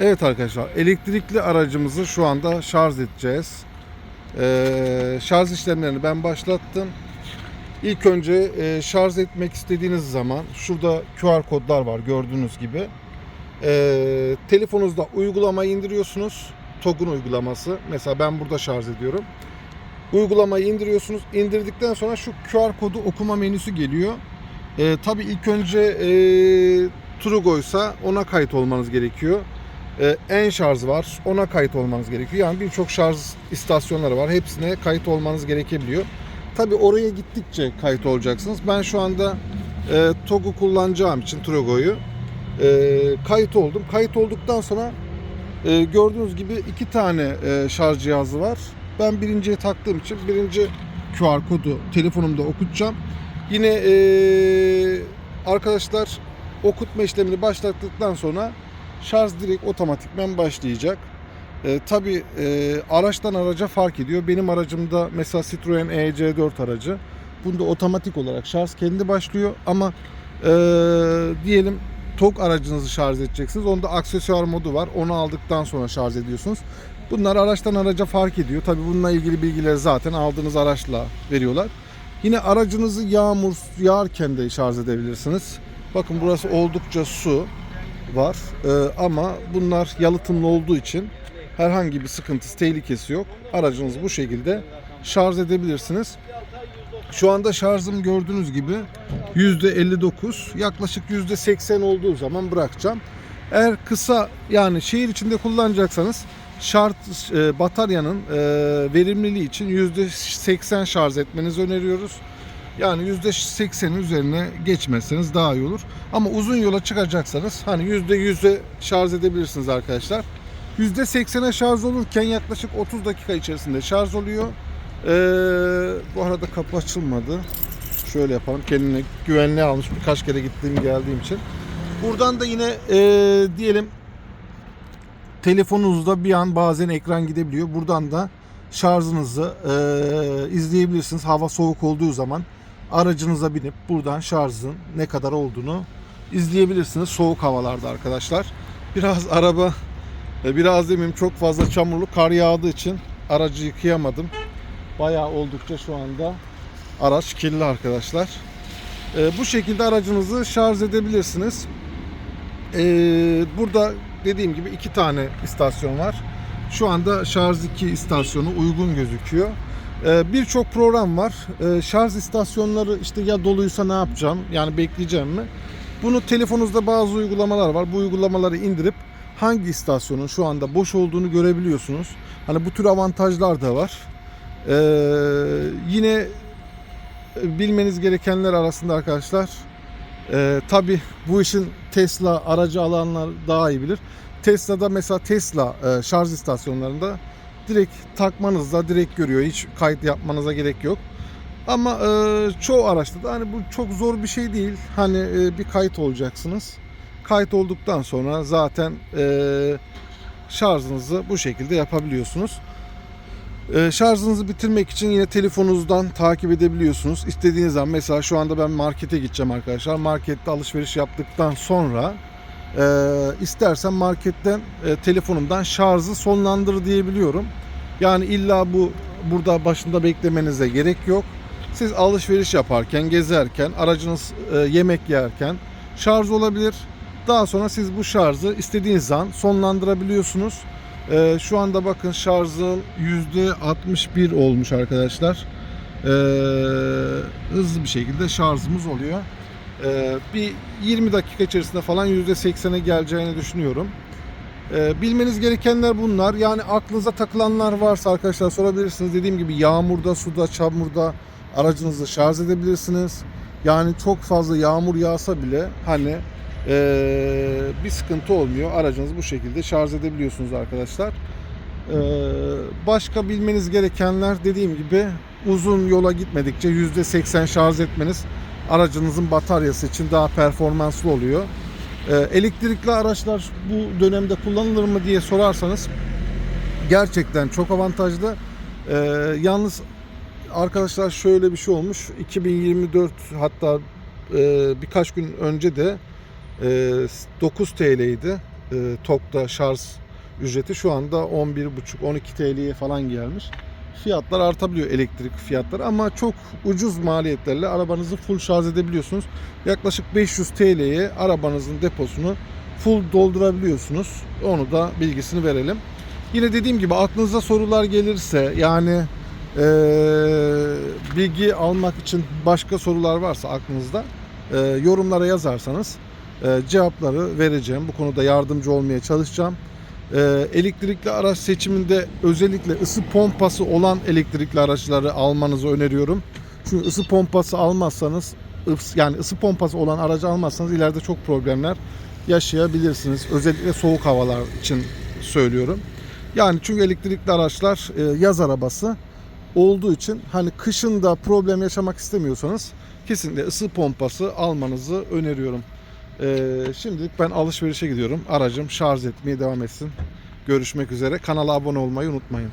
Evet arkadaşlar elektrikli aracımızı şu anda şarj edeceğiz. Ee, şarj işlemlerini ben başlattım. İlk önce e, şarj etmek istediğiniz zaman şurada QR kodlar var gördüğünüz gibi. Ee, telefonunuzda uygulamayı indiriyorsunuz. TOG'un uygulaması. Mesela ben burada şarj ediyorum. Uygulamayı indiriyorsunuz. İndirdikten sonra şu QR kodu okuma menüsü geliyor. Ee, tabii ilk önce e, Trugo'ysa ona kayıt olmanız gerekiyor. Ee, en şarj var. Ona kayıt olmanız gerekiyor. Yani birçok şarj istasyonları var. Hepsine kayıt olmanız gerekebiliyor. Tabi oraya gittikçe kayıt olacaksınız. Ben şu anda e, TOG'u kullanacağım için Trugo'yu e, kayıt oldum. Kayıt olduktan sonra e, gördüğünüz gibi iki tane e, şarj cihazı var. Ben birinciye taktığım için birinci QR kodu telefonumda okutacağım. Yine e, arkadaşlar okutma işlemini başlattıktan sonra şarj direkt otomatikmen başlayacak. E, Tabi araçtan araca fark ediyor. Benim aracımda mesela Citroen EC4 aracı. Bunda otomatik olarak şarj kendi başlıyor ama e, diyelim TOG aracınızı şarj edeceksiniz. Onda aksesuar modu var. Onu aldıktan sonra şarj ediyorsunuz. Bunlar araçtan araca fark ediyor. Tabi bununla ilgili bilgileri zaten aldığınız araçla veriyorlar. Yine aracınızı yağmur yağarken de şarj edebilirsiniz. Bakın burası oldukça su var Ee, ama bunlar yalıtımlı olduğu için herhangi bir sıkıntısı, tehlikesi yok. Aracınızı bu şekilde şarj edebilirsiniz. Şu anda şarjım gördüğünüz gibi %59 yaklaşık %80 olduğu zaman bırakacağım. Eğer kısa yani şehir içinde kullanacaksanız şart e, bataryanın e, verimliliği için %80 şarj etmenizi öneriyoruz. Yani %80'in üzerine geçmezseniz daha iyi olur. Ama uzun yola çıkacaksanız hani %100'e şarj edebilirsiniz arkadaşlar. %80'e şarj olurken yaklaşık 30 dakika içerisinde şarj oluyor. Ee, bu arada kapı açılmadı. Şöyle yapalım. Kendine güvenliğe almış birkaç kere gittiğim geldiğim için. Buradan da yine ee, diyelim telefonunuzda bir an bazen ekran gidebiliyor. Buradan da şarjınızı ee, izleyebilirsiniz. Hava soğuk olduğu zaman aracınıza binip buradan şarjın ne kadar olduğunu izleyebilirsiniz soğuk havalarda arkadaşlar. Biraz araba e, biraz demeyeyim çok fazla çamurlu kar yağdığı için aracı yıkayamadım. Bayağı oldukça şu anda araç kirli arkadaşlar. E, bu şekilde aracınızı şarj edebilirsiniz. E, burada dediğim gibi iki tane istasyon var. Şu anda şarj 2 istasyonu uygun gözüküyor. E, Birçok program var. E, şarj istasyonları işte ya doluysa ne yapacağım? Yani bekleyeceğim mi? Bunu telefonunuzda bazı uygulamalar var. Bu uygulamaları indirip hangi istasyonun şu anda boş olduğunu görebiliyorsunuz. Hani bu tür avantajlar da var. Ee, yine bilmeniz gerekenler arasında arkadaşlar e, tabi bu işin Tesla aracı alanlar daha iyi bilir. Tesla'da mesela Tesla e, şarj istasyonlarında direkt takmanızda direkt görüyor. Hiç kayıt yapmanıza gerek yok. Ama e, çoğu araçta da hani bu çok zor bir şey değil. Hani e, bir kayıt olacaksınız. Kayıt olduktan sonra zaten e, şarjınızı bu şekilde yapabiliyorsunuz. E, şarjınızı bitirmek için yine telefonunuzdan takip edebiliyorsunuz. İstediğiniz zaman mesela şu anda ben markete gideceğim arkadaşlar. Markette alışveriş yaptıktan sonra e, istersen marketten e, telefonumdan şarjı sonlandır diyebiliyorum. Yani illa bu burada başında beklemenize gerek yok. Siz alışveriş yaparken, gezerken, aracınız e, yemek yerken şarj olabilir. Daha sonra siz bu şarjı istediğiniz zaman sonlandırabiliyorsunuz. E, şu anda bakın şarjın %61 olmuş arkadaşlar. E, hızlı bir şekilde şarjımız oluyor. E, bir 20 dakika içerisinde falan %80'e geleceğini düşünüyorum. E, bilmeniz gerekenler bunlar. Yani aklınıza takılanlar varsa arkadaşlar sorabilirsiniz. Dediğim gibi yağmurda, suda, çamurda aracınızı şarj edebilirsiniz. Yani çok fazla yağmur yağsa bile hani ee, bir sıkıntı olmuyor. Aracınızı bu şekilde şarj edebiliyorsunuz arkadaşlar. Ee, başka bilmeniz gerekenler dediğim gibi uzun yola gitmedikçe %80 şarj etmeniz aracınızın bataryası için daha performanslı oluyor. Ee, elektrikli araçlar bu dönemde kullanılır mı diye sorarsanız gerçekten çok avantajlı. Ee, yalnız arkadaşlar şöyle bir şey olmuş. 2024 hatta e, birkaç gün önce de e, 9 TL'ydi. e, TOG'da şarj ücreti şu anda 11,5-12 TL'ye falan gelmiş. Fiyatlar artabiliyor elektrik fiyatları ama çok ucuz maliyetlerle arabanızı full şarj edebiliyorsunuz. Yaklaşık 500 TL'ye arabanızın deposunu full doldurabiliyorsunuz. Onu da bilgisini verelim. Yine dediğim gibi aklınıza sorular gelirse yani eee, bilgi almak için başka sorular varsa aklınızda eee, yorumlara yazarsanız eee, cevapları vereceğim. Bu konuda yardımcı olmaya çalışacağım. Eee, elektrikli araç seçiminde özellikle ısı pompası olan elektrikli araçları almanızı öneriyorum. Çünkü ısı pompası almazsanız yani ısı pompası olan aracı almazsanız ileride çok problemler yaşayabilirsiniz. Özellikle soğuk havalar için söylüyorum. Yani çünkü elektrikli araçlar e, yaz arabası olduğu için hani kışın da problem yaşamak istemiyorsanız kesinlikle ısı pompası almanızı öneriyorum. E, şimdilik ben alışverişe gidiyorum. Aracım şarj etmeye devam etsin. Görüşmek üzere. Kanala abone olmayı unutmayın.